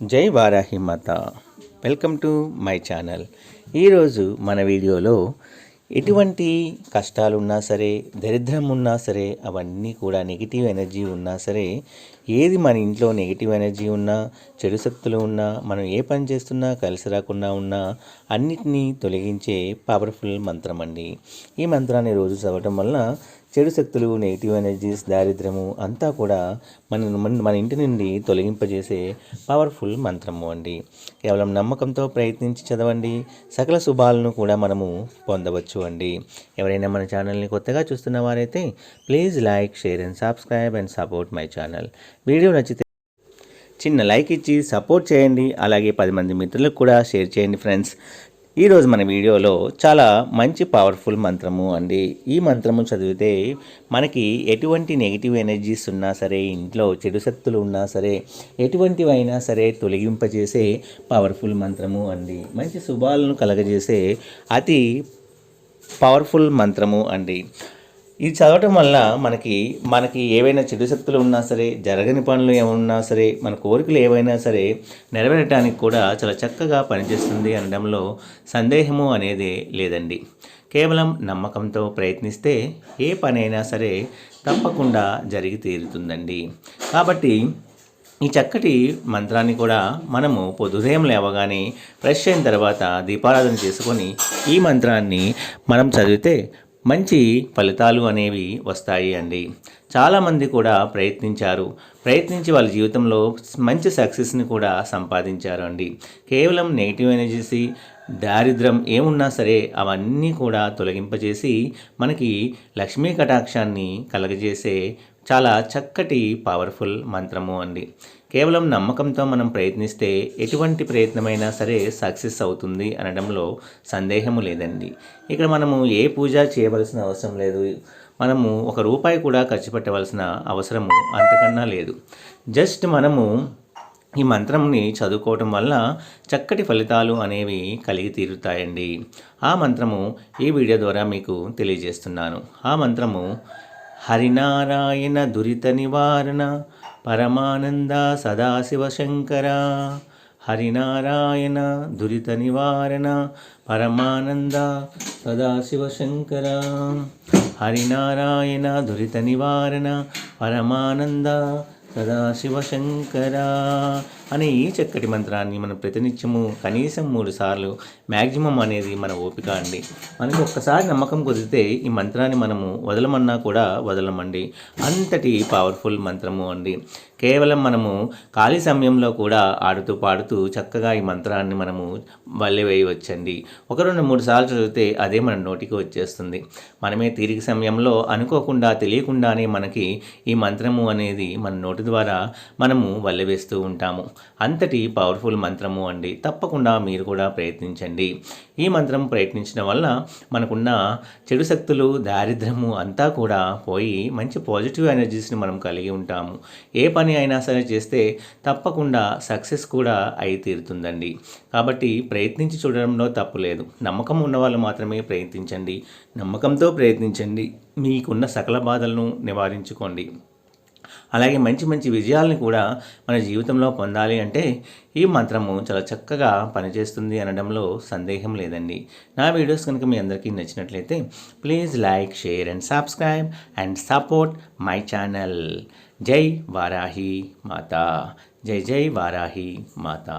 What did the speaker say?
జై వారాహి మాత. Welcome to my channel. ఈరోజు మన వీడియోలో ఎటువంటి కష్టాలు ఉన్నా సరే దరిద్రం ఉన్నా సరే అవన్నీ కూడా నెగిటివ్ ఎనర్జీ ఉన్నా సరే ఏది మన ఇంట్లో నెగిటివ్ ఎనర్జీ ఉన్నా చెడు శక్తులు ఉన్నా మనం ఏ పని చేస్తున్నా కలిసి రాకుండా ఉన్నా అన్నిటినీ తొలగించే పవర్ఫుల్ మంత్రం అండి ఈ మంత్రాన్ని రోజు చదవటం వల్ల చెడు శక్తులు నెగిటివ్ ఎనర్జీస్ దారిద్రము అంతా కూడా మన మన- మన ఇంటి నుండి తొలగింపజేసే పవర్ఫుల్ మంత్రము అండి. కేవలం నమ్మకంతో ప్రయత్నించి చదవండి. సకల శుభాలను కూడా మనము పొందవచ్చు అండి. ఎవరైనా మన ఛానల్ని కొత్తగా చూస్తున్న వారైతే please like share and subscribe and support my channel. Video నచ్చితే చిన్న లైక్ ఇచ్చి సపోర్ట్ చేయండి. అలాగే పది మంది మిత్రులకు కూడా షేర్ చేయండి ఫ్రెండ్స్. ఈరోజు మన వీడియోలో చాలా మంచి పవర్ఫుల్ మంత్రము అండి. ఈ మంత్రము చదివితే మనకి ఎటువంటి నెగిటివ్ ఎనర్జీస్ ఉన్నా సరే ఇంట్లో చెడు శక్తులు ఉన్నా సరే ఎటువంటివైనా సరే తొలగింపజేసే పవర్ఫుల్ మంత్రము అండి. మంచి శుభాలను కలగజేసే అతి పవర్ఫుల్ మంత్రము అండి. ఇది చదవటం వల్ల మనకి మనకి ఏవైనా చెడు శక్తులు ఉన్నా సరే జరగని పనులు ఏమన్నా సరే మన కోరికలు ఏవైనా సరే నెరవేరటానికి కూడా చాలా చక్కగా పనిచేస్తుంది అనడంలో సందేహము అనేది లేదండి. కేవలం నమ్మకంతో ప్రయత్నిస్తే ఏ పనైనా సరే తప్పకుండా జరిగి తీరుతుందండి. కాబట్టి ఈ చక్కటి మంత్రాన్ని కూడా మనము పొద్దుదయం లేవగానే ఫ్రెష్ అయిన తర్వాత దీపారాధన చేసుకొని ఈ మంత్రాన్ని మనం చదివితే మంచి ఫలితాలు అనేవి వస్తాయి అండి. చాలామంది కూడా ప్రయత్నించారు. ప్రయత్నించి వాళ్ళ జీవితంలో మంచి సక్సెస్ని కూడా సంపాదించారు అండి. కేవలం నెగిటివ్ ఎనర్జీస్ దారిద్రం ఏమున్నా సరే అవన్నీ కూడా తొలగింపజేసి మనకి లక్ష్మీ కటాక్షాన్ని కలగజేసే చాలా చక్కటి పవర్ఫుల్ మంత్రము అండి. కేవలం నమ్మకంతో మనం ప్రయత్నిస్తే ఎటువంటి ప్రయత్నమైనా సరే సక్సెస్ అవుతుంది అనడంలో సందేహము లేదండి. ఇక్కడ మనము ఏ పూజ చేయవలసిన అవసరం లేదు. మనము ఒక రూపాయి కూడా ఖర్చు పెట్టవలసిన అవసరము అంతకన్నా లేదు. జస్ట్ మనము ఈ మంత్రంని చదువుకోవటం వల్ల చక్కటి ఫలితాలు అనేవి కలిగి తీరుతాయండి. ఆ మంత్రము ఈ వీడియో ద్వారా మీకు తెలియజేస్తున్నాను. ఆ మంత్రము హరినారాయణ దురిత నివారణ పరమానంద సదాశివ శంకర. హరినారాయణ దురిత నివారణ పరమానంద సదాశివ శంకర. హరినారాయణ దురిత నివారణ పరమానంద సదాశివ శంకర అనే ఈ చక్కటి మంత్రాన్ని మనం ప్రతినిత్యము కనీసం మూడు సార్లు మ్యాక్సిమం అనేది మన ఓపిక అండి. మనకి ఒక్కసారి నమ్మకం కుదిరితే ఈ మంత్రాన్ని మనము వదలమన్నా కూడా వదలమండి. అంతటి పవర్ఫుల్ మంత్రము అండి. కేవలం మనము ఖాళీ సమయంలో కూడా ఆడుతూ పాడుతూ చక్కగా ఈ మంత్రాన్ని మనము వల్లెవేయవచ్చండి ఒక రెండు మూడు సార్లు చదివితే అదే మన నోటికి వచ్చేస్తుంది. మనమే తీరిక సమయంలో అనుకోకుండా తెలియకుండానే మనకి ఈ మంత్రము అనేది మన నోటి ద్వారా మనము వల్లెవేస్తూ ఉంటాము. అంతటి పవర్ఫుల్ మంత్రము అండి. తప్పకుండా మీరు కూడా ప్రయత్నించండి. ఈ మంత్రం ప్రయత్నించడం వల్ల మనకున్న చెడు శక్తులు దారిద్రము అంతా కూడా పోయి మంచి పాజిటివ్ ఎనర్జీస్ని మనం కలిగి ఉంటాము. ఏ పని అయినా సరే చేస్తే తప్పకుండా సక్సెస్ కూడా అయి తీరుతుందండి. కాబట్టి ప్రయత్నించి చూడడంలో తప్పు లేదు. నమ్మకం ఉన్న వాళ్ళు మాత్రమే ప్రయత్నించండి. నమ్మకంతో ప్రయత్నించండి. మీకున్న సకల బాధలను నివారించుకోండి. అలాగే మంచి మంచి విజయాలను కూడా మన జీవితంలో పొందాలి అంటే ఈ మంత్రము చాలా చక్కగా పనిచేస్తుంది అనడంలో సందేహం లేదండి. నా వీడియోస్ కనుక మీ అందరికీ నచ్చినట్లయితే please like share and subscribe and support my channel. జై వారాహి మాత. జై జై వారాహి మాత.